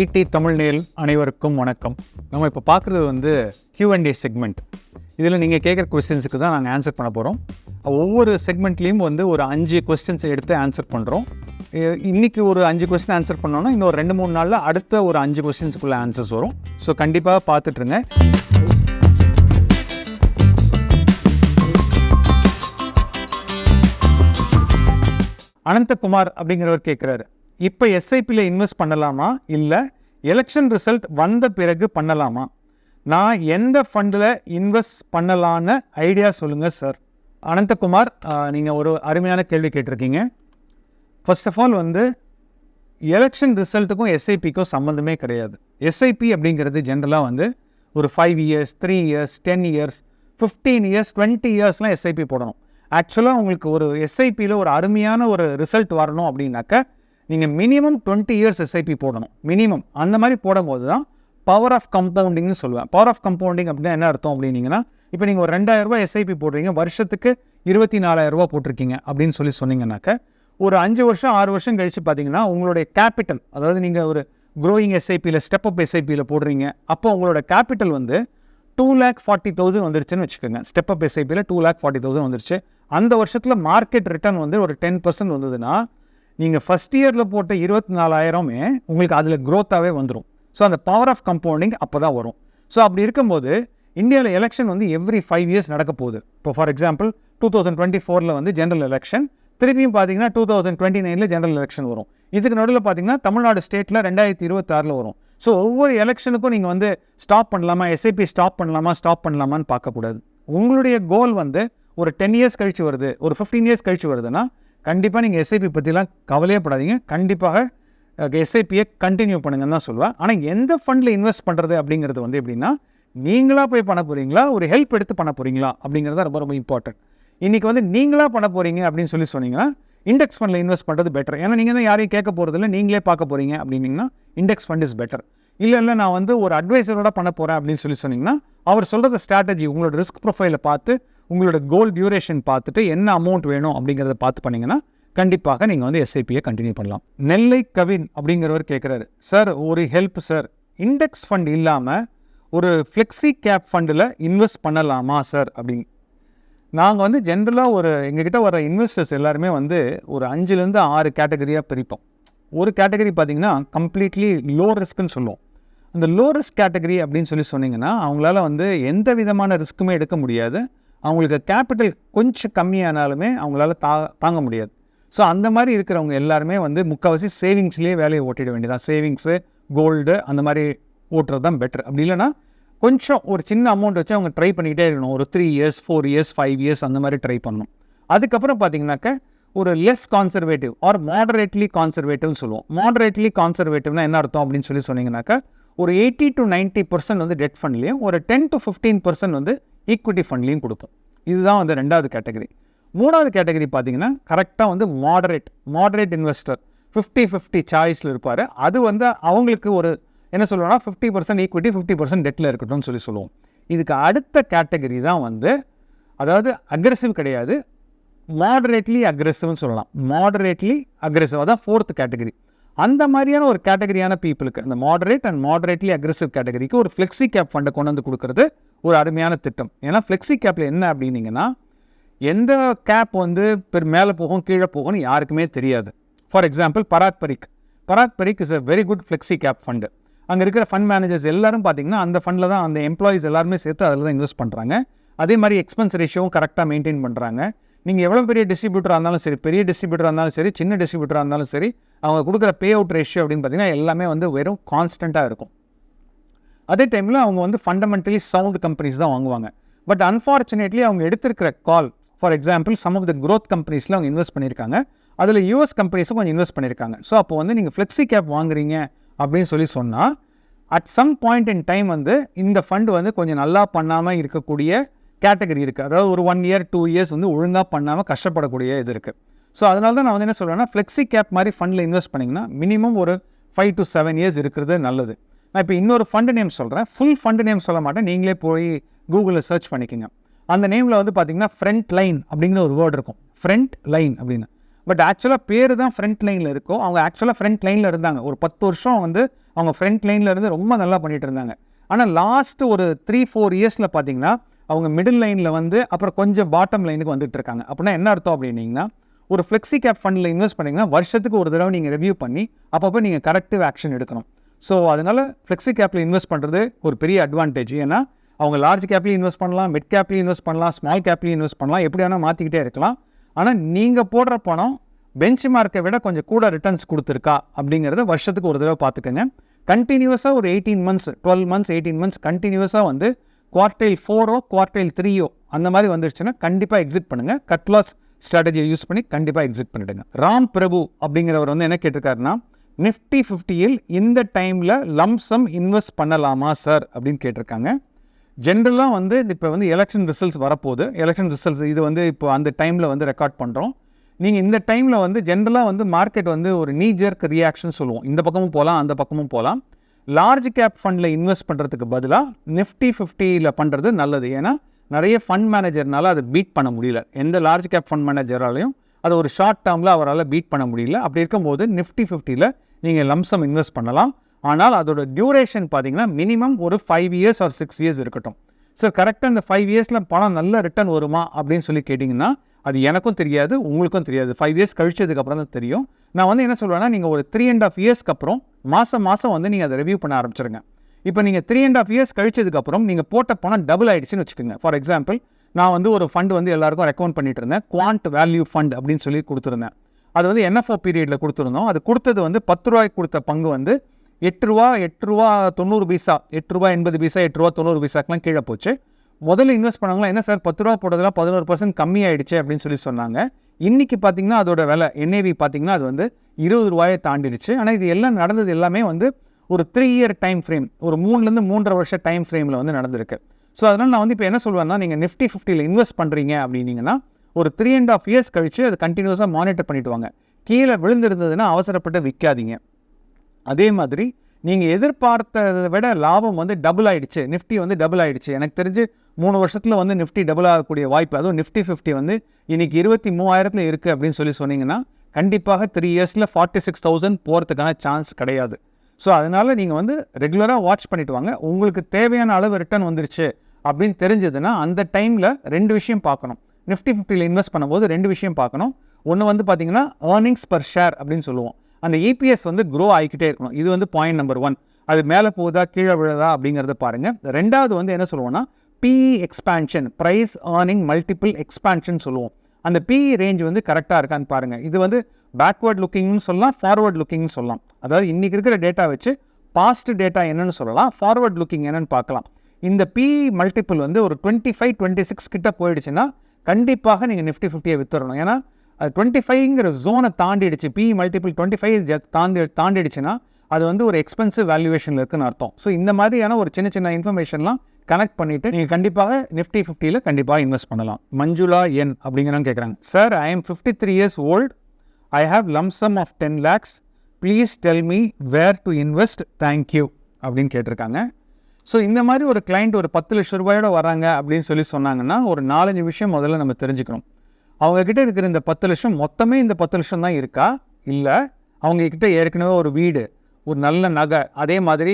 ED Tamil நேல் அனைவருக்கும் வணக்கம். நம்ம இப்போ பார்க்குறது வந்து கியூஎன்டி செக்மெண்ட் இதில் நீங்கள் கேட்குற கொஸ்டின்ஸுக்கு தான் நாங்கள் ஆன்சர் பண்ண போகிறோம் ஒவ்வொரு செக்மெண்ட்லேயும் வந்து ஒரு அஞ்சு கொஸ்டின்ஸை எடுத்து ஆன்சர் பண்ணுறோம் இன்றைக்கி ஒரு அஞ்சு கொஸ்டின் ஆன்சர் பண்ணோன்னா இன்னொரு ரெண்டு மூணு நாளில் அடுத்த ஒரு அஞ்சு கொஸ்டின்ஸுக்குள்ளே ஆன்சர்ஸ் வரும். ஸோ கண்டிப்பாக பார்த்துட்ருங்க அனந்தகுமார் அப்படிங்கிறவர் கேட்குறாரு இப்போ எஸ்ஐபியில் இன்வெஸ்ட் பண்ணலாமா? இல்லை எலெக்ஷன் ரிசல்ட் வந்த பிறகு பண்ணலாமா? நான் எந்த ஃபண்டில் இன்வெஸ்ட் பண்ணலான்னு ஐடியா சொல்லுங்கள் சார் அனந்தகுமார் நீங்கள் ஒரு அருமையான கேள்வி கேட்டிருக்கீங்க. ஃபர்ஸ்ட் ஆஃப் ஆல் வந்து எலெக்ஷன் ரிசல்ட்டுக்கும் எஸ்ஐபிக்கும் சம்மந்தமே கிடையாது. எஸ்ஐபி அப்படிங்கிறது ஜென்ரலாக வந்து ஒரு five years three years ten years fifteen years twenty இயர்ஸ்லாம் SIP போடணும். ஆக்சுவலாக உங்களுக்கு ஒரு எஸ்ஐபியில் ஒரு அருமையான ஒரு ரிசல்ட் வரணும் அப்படின்னாக்க நீங்கள் மினிமம் டுவெண்ட்டி இயர்ஸ் எஸ்ஐபி போடணும். மினிமம் அந்த மாதிரி போடும்போது தான் பவர் ஆஃப் கம்பவுண்டிங்னு சொல்லுவேன். பவர் ஆஃப் கம்பவுண்டிங் அப்படின்னா என்ன அர்த்தம் அப்படின்னீங்கன்னா இப்போ நீங்கள் ஒரு ரெண்டாயிரரூபா எஸ்ஐபி போடுறீங்க வருஷத்துக்கு இருபத்தி நாலாயிரரூபா போட்டிருக்கீங்க அப்படின்னு சொல்லி சொன்னீங்கன்னாக்க ஒரு அஞ்சு வருஷம் ஆறு வருஷம் கழித்து பார்த்தீங்கன்னா உங்களுடைய கேபிட்டல் அதாவது நீங்கள் ஒரு க்ரோயிங் எஸ்ஐபியில் ஸ்டெப் அப் எஸ்ஐபியில் போடுறீங்க. அப்போ உங்களோட கேபிட்டல் வந்து டூ லேக் ஃபார்ட்டி தௌசண்ட் வந்துருச்சுன்னு வச்சுக்கோங்க. ஸ்டெப் அப் எஸ்ஐபியில் டூ லேக் ஃபார்ட்டி தௌசண்ட் வந்துருச்சு. அந்த வருஷத்தில் மார்க்கெட் ரிட்டர்ன் வந்து ஒரு டென் பர்சன்ட் வந்ததுன்னா நீங்கள் ஃபஸ்ட் இயரில் போட்ட இருபத்தி நாலாயிரமே உங்களுக்கு அதில் க்ரோத்தாகவே வந்துடும் ஸோ அந்த பவர் ஆஃப் கம்பவுண்டிங் அப்போ தான் வரும். ஸோ அப்படி இருக்கும்போது இந்தியாவில் எலெக்ஷன் வந்து எவ்ரி ஃபைவ் இயர்ஸ் நடக்க போகுது. இப்போ for example two thousand twenty ஃபோரில் வந்து ஜென்ரல் எலெக்ஷன் திருப்பியும் பார்த்தீங்கன்னா டூ தௌசண்ட் டுவெண்ட்டி நைனில் ஜென்ரல் எலெக்ஷன் வரும். இதுக்கு நடுவில் பார்த்தீங்கன்னா தமிழ்நாடு ஸ்டேட்டில் ரெண்டாயிரத்தி இருபத்தாறில் வரும். ஸோ ஒவ்வொரு எலெக்ஷனுக்கும் நீங்கள் வந்து ஸ்டாப் பண்ணலாமா எஸ்ஐபி ஸ்டாப் பண்ணலாமா ஸ்டாப் பண்ணலாமான்னு பார்க்கக்கூடாது உங்களுடைய கோல் வந்து ஒரு டென் இயர்ஸ் கழிச்சு வருது ஒரு ஃபிஃப்டீன் இயர்ஸ் கழிச்சு வருதுன்னா கண்டிப்பாக நீங்கள் எஸ்ஐபி பற்றிலாம் கவலையே படாதீங்க. கண்டிப்பாக எஸ்ஐபியை கண்டினியூ பண்ணுங்கன்னு தான் சொல்லுவேன். ஆனால் எந்த ஃபண்டில் இன்வெஸ்ட் பண்ணுறது அப்படிங்கிறது வந்து எப்படின்னா நீங்களாக போய் பண்ண போகிறீங்களா ஒரு ஹெல்ப் எடுத்து பண்ண போகிறீங்களா அப்படிங்கிறது தான் ரொம்ப ரொம்ப இம்பார்ட்டன்ட் இன்றைக்கி வந்து நீங்களாக பண்ண போகிறீங்க அப்படின்னு சொல்லி சொன்னீங்கன்னா இண்டெக்ஸ் ஃபண்டில் இன்வெஸ்ட் பண்ணுறது பெட்டர் ஏன்னா நீங்கள் தான் யாரையும் கேட்க போகிறதில்ல நீங்களே பார்க்க போகிறீங்க அப்படின்னிங்கன்னா இண்டெக்ஸ் ஃபண்ட் இஸ் பெட்டர் இல்லை இல்லை நான் வந்து ஒரு அட்வைசரோட பண்ண போகிறேன் அப்படின்னு சொல்லி சொன்னீங்கன்னா அவர் சொல்கிறத ஸ்ட்ராட்டஜி உங்களோட ரிஸ்க் ப்ரொஃபைலை பார்த்து உங்களோட கோல் டியூரேஷன் பார்த்துட்டு என்ன அமௌண்ட் வேணும் அப்படிங்கிறத பார்த்து பண்ணிங்கன்னா கண்டிப்பாக நீங்கள் வந்து எஸ்ஐபியை கண்டினியூ பண்ணலாம். நெல்லை கவின் அப்படிங்கிறவர் கேட்குறாரு சார் ஒரு ஹெல்ப் சார் இண்டெக்ஸ் ஃபண்ட் இல்லாமல் ஒரு ஃப்ளெக்ஸி கேப் ஃபண்டில் இன்வெஸ்ட் பண்ணலாமா சார் அப்படிங்க நாங்கள் வந்து ஜென்ரலாக ஒரு எங்ககிட்ட வர இன்வெஸ்டர்ஸ் எல்லாருமே வந்து ஒரு அஞ்சுலேருந்து ஆறு கேட்டகரியாக பிரிப்போம். ஒரு கேட்டகரி பார்த்திங்கன்னா கம்ப்ளீட்லி லோ ரிஸ்க்குன்னு சொல்லுவோம். அந்த லோ ரிஸ்க் கேட்டகரி அப்படின்னு சொல்லி சொன்னிங்கன்னா அவங்களால வந்து எந்த விதமான ரிஸ்க்குமே எடுக்க முடியாது. அவங்களுக்கு கேபிட்டல் கொஞ்சம் கம்மியானாலுமே அவங்களால தா தாங்க முடியாது. ஸோ அந்த மாதிரி இருக்கிறவங்க எல்லாருமே வந்து முக்கால்வாசி சேவிங்ஸ்லேயே வேலையை ஓட்டிட வேண்டியதான் சேவிங்ஸு கோல்டு அந்த மாதிரி ஓட்டுறது தான் பெட்டர் அப்படி இல்லைன்னா கொஞ்சம் ஒரு சின்ன அமௌண்ட் வச்சு அவங்க ட்ரை பண்ணிக்கிட்டே இருக்கணும். ஒரு three years four years five years அந்த மாதிரி ட்ரை பண்ணணும். அதுக்கப்புறம் பார்த்தீங்கன்னாக்க ஒரு லெஸ் கான்சர்வேட்டிவ் ஆர் மாடரேட்லி கான்சர்வேட்டிவ்னு சொல்லுவோம். மாடரேட்லி கான்சர்வேட்டிவ்னா என்ன அர்த்தம் அப்படின்னு சொல்லி சொன்னீங்கன்னாக்கா ஒரு எயிட்டி டு நைன்ட்டி பர்சன்ட் வந்து டெட் ஃபண்ட்லேயும் ஒரு டென் டு ஃபிஃப்டீன் பர்சன்ட் வந்து ஈக்விட்டி ஃபண்ட்லேயும் கொடுப்போம் இதுதான் வந்து ரெண்டாவது கேட்டகரி மூணாவது கேட்டகரி பார்த்தீங்கன்னா கரெக்டாக வந்து moderate moderate investor fifty fifty சாய்ஸில் இருப்பார். அது வந்து அவங்களுக்கு ஒரு என்ன சொல்லுவோம்னா fifty percent equity fifty percent டெட்டில் இருக்கட்டும்னு சொல்லி சொல்லுவோம். இதுக்கு அடுத்த கேட்டகரி தான் வந்து அதாவது அக்ரெசிவ் கிடையாது மாடரேட்லி அக்ரெசிவ்னு சொல்லலாம். மாடரேட்லி அக்ரெசிவ் அதான் ஃபோர்த் கேட்டகரி அந்த மாதிரியான ஒரு கேட்டகரியான பீப்புளுக்கு அந்த மாடரேட் அண்ட் மாடரேட்லி அக்ரெசிவ் கேட்டகரிக்கு ஒரு ஃப்ளெக்ஸி கேப் ஃபண்டை கொண்டு வந்து கொடுக்குறது ஒரு அருமையான திட்டம். ஏன்னா ஃப்ளெக்ஸி கேப்பில் என்ன அப்படின்னீங்கன்னா எந்த கேப் வந்து பெரு மேலே போகும் கீழே போகும்னு யாருக்குமே தெரியாது. For example Parag Parikh Parag Parikh is a very good flexi cap fund அங்கே இருக்கிற ஃபண்ட் மேனேஜர்ஸ் எல்லாரும் பார்த்தீங்கன்னா அந்த ஃபண்டில் தான் அந்த எம்ப்ளாயிஸ் எல்லாருமே சேர்த்து அதில் தான் இன்வெஸ்ட் பண்ணுறாங்க அதே மாதிரி எக்ஸ்பென்ஸ் ரேஷியோவும் கரெக்டாக மெயின்டைன் பண்ணுறாங்க நீங்கள் எவ்வளோ பெரிய டிஸ்ட்ரிபியூட்டராக இருந்தாலும் சரி பெரிய டிஸ்ட்ரிபியூட்டராக இருந்தாலும் சரி சின்ன டிஸ்ட்ரிபியூட்டராக இருந்தாலும் சரி அவங்க கொடுக்குற பே அவுட் ரேஷியோ அப்படின்னு பார்த்தீங்கன்னா எல்லாமே வந்து வெறும் கான்ஸ்டண்ட்டாக இருக்கும். அதே டைமில் அவங்க வந்து ஃபண்டமெண்டலி சவுண்ட் கம்பெனிஸ் தான் வாங்குவாங்க. பட் அன்ஃபார்ச்சுனேட்லி அவங்க எடுத்திருக்கிற call for example some of the growth கம்பெனிஸில் அவங்க இன்வெஸ்ட் பண்ணியிருக்காங்க. அதில் யூஎஸ் கம்பெனிஸும் கொஞ்சம் இன்வெஸ்ட் பண்ணியிருக்காங்க. ஸோ அப்போ வந்து நீங்கள் ஃப்ளெக்ஸி கேப் வாங்குறீங்க அப்படின்னு சொல்லி சொன்னால் at some point in time வந்து இந்த ஃபண்டு வந்து கொஞ்சம் நல்லா பண்ணாமல் இருக்கக்கூடிய கேட்டகரி இருக்குது அதாவது ஒரு ஒன் இயர் டூ இயர்ஸ் வந்து ஒழுங்காக பண்ணாமல் கஷ்டப்படக்கூடிய இது இருக்குது ஸோ அதனால தான் நான் வந்து என்ன சொல்கிறேன்னா ஃப்ளெக்ஸி கேப் மாதிரி ஃபண்டில் இன்வெஸ்ட் பண்ணிங்கன்னா மினிமம் ஒரு ஃபைவ் டு செவன் இயர்ஸ் இருக்கிறது நல்லது. நான் இப்போ இன்னொரு ஃபண்டு நேம் சொல்கிறேன் ஃபுல் ஃபண்டு நேம் சொல்ல மாட்டேன். நீங்களே போய் கூகுளில் சர்ச் பண்ணிக்கோங்க. அந்த நேமில் வந்து பார்த்தீங்கன்னா ஃப்ரண்ட் லைன் அப்படிங்கிற ஒரு வேர்டு இருக்கும். ஃப்ரண்ட் லைன் அப்படின்னு. பட் ஆக்சுவலாக பேர் தான் ஃப்ரண்ட் லைனில் இருக்கோ அவங்க ஆக்சுவலாக ஃப்ரண்ட் லைனில் இருந்தாங்க. ஒரு பத்து வருஷம் வந்து அவங்க ஃப்ரண்ட் லைனில் இருந்து ரொம்ப நல்லா பண்ணிகிட்டு இருந்தாங்க. ஆனால் லாஸ்ட் ஒரு த்ரீ ஃபோர் இயர்ஸில் பார்த்தீங்கன்னா அவங்க மிடில் லைனில் வந்து அப்புறம் கொஞ்சம் பாட்டம் லைனுக்கு வந்துட்டு இருக்காங்க. அப்படின்னா என்ன அர்த்தம் அப்படின்னீங்கன்னா ஒரு ஃப்ளெக்ஸி கேப் ஃபண்டில் இன்வெஸ்ட் பண்ணிங்கன்னா வருஷத்துக்கு ஒரு தடவை நீங்கள் ரிவ்யூ பண்ணி அப்பப்போ நீங்கள் கரெக்டிவ் ஆக்ஷன் எடுக்கணும். ஸோ அதனால் ஃப்ளெக்ஸி கேப்பில் இன்வெஸ்ட் பண்ணுறது ஒரு பெரிய அட்வான்டேஜ் ஏன்னா அவங்க லார்ஜ் கேப்லேயும் இன்வெஸ்ட் பண்ணலாம் மிட் கேப்லேயும் இன்வெஸ்ட் பண்ணலாம் ஸ்மால் கேப்லேயும் இன்வெஸ்ட் பண்ணலாம் எப்படி வேணால் மாற்றிக்கிட்டே இருக்கலாம். ஆனால் நீங்கள் போடுற பணம் பெஞ்ச் மார்க்கை விட கொஞ்சம் கூட ரிட்டர்ன்ஸ் கொடுத்துருக்கா அப்படிங்கிறத வருஷத்துக்கு ஒரு தடவை பார்த்துக்கோங்க. கண்டினியூஸாக ஒரு eighteen months twelve months eighteen months கண்டினியூஸாக வந்து குவார்டைல் ஃபோரோ குவார்டைல் த்ரீயோ அந்த மாதிரி வந்துருச்சுன்னா கண்டிப்பாக எக்ஸிட் பண்ணுங்கள் கட்லாஸ் ஸ்ட்ராட்டஜியை யூஸ் பண்ணி கண்டிப்பாக எக்ஸிட் பண்ணிடுங்க. ராம் பிரபு அப்படிங்கிறவர் வந்து என்ன கேட்டிருக்காருன்னா நிஃப்டி ஃபிஃப்டியில் இந்த டைமில் லம்சம் இன்வெஸ்ட் பண்ணலாமா சார் அப்படின்னு கேட்டிருக்காங்க. ஜென்ரலாக வந்து இப்போ வந்து எலெக்ஷன் ரிசல்ட்ஸ் வரப்போகுது. எலெக்ஷன் ரிசல்ட்ஸ் இது வந்து இப்போ அந்த டைமில் வந்து ரெக்கார்ட் பண்ணுறோம் நீங்கள் இந்த டைமில் வந்து ஜென்ரலாக வந்து மார்க்கெட் வந்து ஒரு நீஜர்க் ரியாக்ஷன் சொல்லுவோம். இந்த பக்கமும் போகலாம் அந்த பக்கமும் போகலாம் லார்ஜ் கேப் ஃபண்டில் இன்வெஸ்ட் பண்ணுறதுக்கு பதிலாக நிஃப்டி ஃபிஃப்டியில் பண்ணுறது நல்லது. ஏன்னா நிறைய ஃபண்ட் மேனேஜர்னால அதை பீட் பண்ண முடியல. எந்த லார்ஜ் கேப் ஃபண்ட் மேனேஜராலையும் அதை ஒரு ஷார்ட் டேர்மில் அவரால் பீட் பண்ண முடியல. அப்படி இருக்கும்போது நிஃப்டி ஃபிஃப்டியில் நீங்கள் லம்சம் இன்வெஸ்ட் பண்ணலாம். ஆனால் அதோட டியூரேஷன் பார்த்தீங்கன்னா மினிமம் ஒரு five years or six years இருக்கட்டும். சார் கரெக்டாக இந்த ஃபைவ் இயர்ஸில் பணம் நல்ல ரிட்டர்ன் வருமா? அப்படின்னு சொல்லி கேட்டிங்கன்னா அது எனக்கும் தெரியாது உங்களுக்கும் தெரியாது. ஃபைவ் இயர்ஸ் கழிச்சதுக்கப்புறம் தான் தெரியும். நான் வந்து என்ன சொல்லுவேன்னா நீங்கள் ஒரு த்ரீ அண்ட் ஆஃப் இயர்ஸ்க்கு அப்புறம் மாதம் மாதம் வந்து நீங்கள் அதை ரிவ்யூ பண்ண ஆரம்பிச்சிருங்க. இப்போ நீங்கள் த்ரீ அண்ட் ஆஃப் இயர்ஸ் கழிச்சதுக்கப்புறம் நீங்கள் போட்ட பணம் டபுள் ஆகிடுச்சின்னு வச்சுக்கோங்க. ஃபார் எக்ஸாம்பிள் நான் வந்து ஒரு ஃபண்ட் வந்து எல்லாருக்கும் ரெக்கமெண்ட் பண்ணிட்டு இருந்தேன். குவான்ட் வேல்யூ ஃபண்ட் அப்படின்னு சொல்லி கொடுத்துருந்தேன். அது வந்து என்எஃப்ஓ பீரியடில் கொடுத்துருந்தோம். அது கொடுத்தது வந்து பத்து ரூபாய்க்கு கொடுத்த பங்கு வந்து எட்டு ரூபா எட்டு ரூபா தொண்ணூறு பைசா எட்டு ரூபா எண்பது பைசா எட்டு ரூபா தொண்ணூறு பைசாக்கெலாம் கீழே போச்சு. முதல்ல இன்வெஸ்ட் பண்ணவங்களா என்ன சார் பத்து ரூபா போட்டதெல்லாம் பதினோரு பர்சன்ட் கம்மி ஆயிடுச்சு அப்படின்னு சொல்லி சொன்னாங்க. இன்றைக்கி பார்த்தீங்கன்னா அதோட விலை என்ஏவி பார்த்திங்கன்னா அது வந்து இருபது ரூபாயை தாண்டிடுச்சு. ஆனால் இது எல்லாம் நடந்தது எல்லாமே வந்து ஒரு த்ரீ இயர் டைம் ஃப்ரேம் ஒரு மூணுலேருந்து மூன்றரை வருஷம் டைம் ஃப்ரேமில் வந்து நடந்திருக்கு. ஸோ அதனால் நான் வந்து இப்போ என்ன சொல்லுவேன்னா நீங்கள் நிஃப்டி ஃபிஃப்டியில் இன்வெஸ்ட் பண்ணுறீங்க அப்படின்னீங்கன்னா ஒரு த்ரீ அண்ட் ஆஃப் இயர்ஸ் கழிச்சு அது கண்டினியூஸாக மானிட்டர் பண்ணிவிடுவாங்க கீழே விழுந்திருந்ததுன்னா அவசரப்பட்டு விற்காதீங்க அதே மாதிரி நீங்கள் எதிர்பார்த்ததை விட லாபம் வந்து டபுள் ஆகிடுச்சு நிஃப்டி வந்து டபுள் ஆகிடுச்சு எனக்கு தெரிஞ்சு மூணு வருஷத்தில் வந்து நிஃப்டி டபுள் ஆகக்கூடிய வாய்ப்பு. அதுவும் நிஃப்டி ஃபிஃப்டி வந்து இன்னைக்கு இருபத்தி மூவாயிரத்தில் இருக்குது அப்படின்னு சொல்லி சொன்னீங்கன்னா கண்டிப்பாக த்ரீ இயர்ஸில் ஃபார்ட்டி சிக்ஸ் தௌசண்ட் போகிறதுக்கான சான்ஸ் கிடையாது. ஸோ அதனால் நீங்கள் வந்து ரெகுலராக வாட்ச் பண்ணிட்டு வாங்க. உங்களுக்கு தேவையான அளவு ரிட்டர்ன் வந்துருச்சு அப்படின்னு தெரிஞ்சதுன்னா அந்த டைமில் ரெண்டு விஷயம் பார்க்கணும். நிஃப்டி ஃபிஃப்டியில் இன்வெஸ்ட் பண்ணும்போது ரெண்டு விஷயம் பார்க்கணும். ஒன்று வந்து பார்த்தீங்கன்னா ஏர்னிங்ஸ் பர் ஷேர் அப்படின்னு சொல்லுவோம். அந்த இபிஎஸ் வந்து க்ரோ ஆகிக்கிட்டே இருக்கணும். இது வந்து பாயிண்ட் நம்பர் ஒன் அது மேலே போகுதா கீழே விழுதா அப்படிங்கிறத பாருங்கள் ரெண்டாவது வந்து என்ன சொல்லுவோம்னா PE expansion price earning multiple expansion சொல்லுவோம். அந்த பிஇ ரேஞ்ச் வந்து கரெக்டாக இருக்கான்னு பாருங்கள் இது வந்து பேக்வேர்ட் லுக்கிங்னு சொல்லலாம் ஃபார்வர்ட் லுக்கிங்னு சொல்லலாம். அதாவது இன்றைக்கி இருக்கிற டேட்டா வச்சு பாஸ்ட் டேட்டா என்னென்னு சொல்லலாம் ஃபார்வர்ட் லுக்கிங் என்னன்னு பார்க்கலாம். இந்த பிஇ மல்டிபிள் வந்து ஒரு டுவெண்ட்டி ஃபைவ் டுவெண்ட்டி சிக்ஸ் கிட்ட போயிடுச்சுன்னா கண்டிப்பாக நீங்கள் நிஃப்டி ஃபிஃப்டியை வித்துடணும் ஏன்னா அது டுவெண்ட்டி ஃபைவ்ங்கிற ஜோனை தாண்டிடுச்சு. பி மல்டிபிள் டுவெண்ட்டி ஃபைவ் தாண்டி தாண்டிடுச்சுன்னா அது வந்து ஒரு எக்ஸ்பென்சிவ் வேல்யூவேஷனில் இருக்குன்னு அர்த்தம். ஸோ இந்த மாதிரியான ஒரு சின்ன சின்ன இன்ஃபர்மேஷன்லாம் கனெக்ட் பண்ணிவிட்டு நீங்கள் கண்டிப்பாக நிஃப்டி ஃபிஃப்டியில் கண்டிப்பாக இன்வெஸ்ட் பண்ணலாம். மஞ்சுளா என் அப்படிங்கிறவங்க கேட்குறாங்க sir I am fifty three years old I have lump sum of ten lakhs please tell me where to invest thank you அப்படின்னு கேட்டிருக்காங்க. ஸோ இந்த மாதிரி ஒரு கிளைண்ட் ஒரு பத்து லட்ச ரூபாயோட வராங்க அப்படின்னு சொல்லி சொன்னாங்கன்னா ஒரு நாலஞ்சு விஷயம் முதல்ல நம்ம தெரிஞ்சுக்கணும். அவங்க கிட்ட இருக்கிற இந்த பத்து லட்சம் மொத்தமே இந்த பத்து லட்சம் தான் இருக்கா? இல்லை. அவங்க கிட்ட ஏற்கனவே ஒரு வீடு ஒரு நல்ல நகை அதே மாதிரி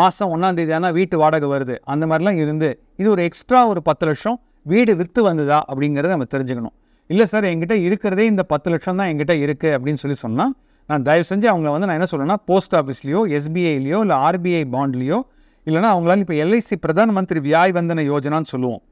மாதம் ஒன்றாந்தேதி ஆனால் வீட்டு வாடகை வருது. அந்த மாதிரிலாம் இருந்து இது ஒரு எக்ஸ்ட்ரா ஒரு பத்து லட்சம் வீடு விற்று வந்ததா அப்படிங்கிறத நம்ம தெரிஞ்சுக்கணும். இல்லை சார் என்கிட்ட இருக்கிறதே இந்த பத்து லட்சம் தான் என்கிட்ட இருக்குது அப்படின்னு சொல்லி சொன்னால் நான் தயவு செஞ்சு அவங்கள வந்து நான் என்ன சொல்லணும்னா போஸ்ட் ஆஃபீஸ்லையோ எஸ்பிஐலையோ இல்லை ஆர்பிஐ பாண்ட்லேயோ இல்லைனா அவங்களால இப்போ எல்ஐசி பிரதான் மந்திரி வியாய் வந்தன யோஜனான்னு சொல்லுவோம்.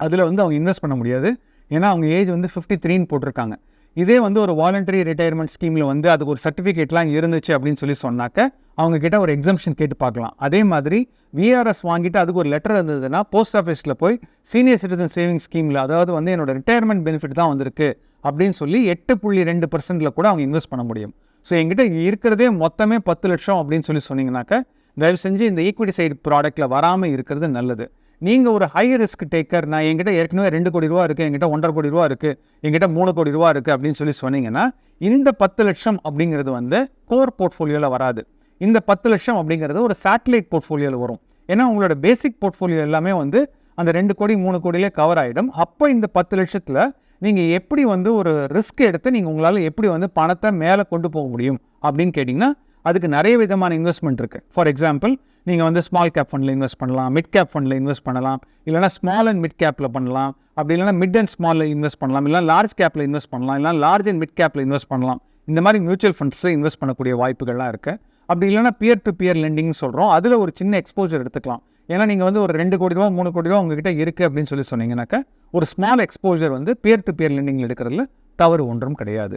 அதில் வந்து அவங்க இன்வெஸ்ட் பண்ண முடியாது. ஏன்னா அவங்க ஏஜ் வந்து ஃபிஃப்டி த்ரீன்னு போட்டிருக்காங்க. இதே வந்து ஒரு வாலண்டரி ரிட்டையர்மெண்ட் ஸ்கீமில் வந்து அதுக்கு ஒரு சர்டிஃபிகேட்லாம் இருந்துச்சு அப்படின்னு சொல்லி சொன்னாக்க அவங்கக்கிட்ட ஒரு எக்ஸம்ஷன் கேட்டு பார்க்கலாம். அதே மாதிரி விஆர்எஸ் வாங்கிட்டு அதுக்கு ஒரு லெட்டர் இருந்ததுன்னா போஸ்ட் ஆஃபீஸில் போய் சீனியர் சிட்டிசன் சேவிங் ஸ்கீமில் அதாவது வந்து என்னோட ரிட்டையர்மெண்ட் பெனிஃபிட் தான் வந்திருக்கு அப்படின்னு சொல்லி எட்டு புள்ளி ரெண்டு பர்சன்ட்டில் கூட அவங்க இன்வெஸ்ட் பண்ண முடியும். ஸோ எங்கிட்ட இருக்கிறதே மொத்தமே பத்து லட்சம் அப்படின்னு சொல்லி சொன்னீங்கன்னாக்க தயவு செஞ்சு இந்த ஈக்விட்டி சைடு ப்ராடக்ட்டில் வராமல் இருக்கிறது நல்லது. நீங்கள் ஒரு ஹை ரிஸ்க் டேக்கர் நான் என்கிட்ட ஏற்கனவே ரெண்டு கோடி ரூபா இருக்குது என்கிட்ட ஒன்றரை கோடி ரூபா இருக்குது என்கிட்ட மூணு கோடி ரூபா இருக்குது அப்படின்னு சொல்லி சொன்னீங்கன்னா இந்த பத்து லட்சம் அப்படிங்கிறது வந்து கோர் போர்ட்ஃபோலியோவில் வராது. இந்த பத்து லட்சம் அப்படிங்கிறது ஒரு சேட்டலைட் போர்ட்ஃபோலியோவில் வரும். ஏன்னா உங்களோட பேசிக் போர்ட்ஃபோலியோ எல்லாமே வந்து அந்த ரெண்டு கோடி மூணு கோடியிலே கவர் ஆகிடும் அப்போ இந்த பத்து லட்சத்தில் நீங்கள் எப்படி வந்து ஒரு ரிஸ்க் எடுத்து நீங்கள் உங்களால் எப்படி வந்து பணத்தை மேலே கொண்டு போக முடியும் அப்படின்னு கேட்டிங்கன்னா அதுக்கு நிறைய விதமான இன்வெஸ்ட்மெண்ட் இருக்குது ஃபார் எக்ஸாம்பிள் நீங்கள் வந்து ஸ்மால் கேப் ஃபண்டில் இன்வெஸ்ட் பண்ணலாம் மிட் கேப் ஃபண்டில் இன்வெஸ்ட் பண்ணலாம் இல்லைனா ஸ்மால் அண்ட் மிட் கேப்பில் பண்ணலாம் அப்படி இல்லைனா மிட் அண்ட் ஸ்மாலில் இன்வெஸ்ட் பண்ணலாம் இல்லை லார்ஜ் கேப்பில் இன்வெஸ்ட் பண்ணலாம் இல்லை லார்ஜ் அண்ட் மிட் கேப்பில் இன்வெஸ்ட் பண்ணலாம். இந்த மாதிரி மியூச்சுவல் ஃபண்ட்ஸை இன்வெஸ்ட் பண்ணக்கூடிய வாய்ப்புகள்லாம் இருக்குது அப்படி இல்லைனா பியர் டு பியர் லெண்டிங்னு சொல்கிறோம் அதில் ஒரு சின்ன எக்ஸ்போஜர் எடுத்துக்கலாம். ஏன்னா நீங்கள் வந்து ஒரு ரெண்டு கோடி ரூபா மூணு கோடி ரூபா உங்ககிட்ட இருக்குது அப்படின்னு சொல்லி சொன்னீங்கன்னாக்கா ஒரு ஸ்மால் எக்ஸ்போஜர் வந்து பியர் டு பியர் லெண்டிங்கில் எடுக்கிறதுல தவறு ஒன்றும் கிடையாது.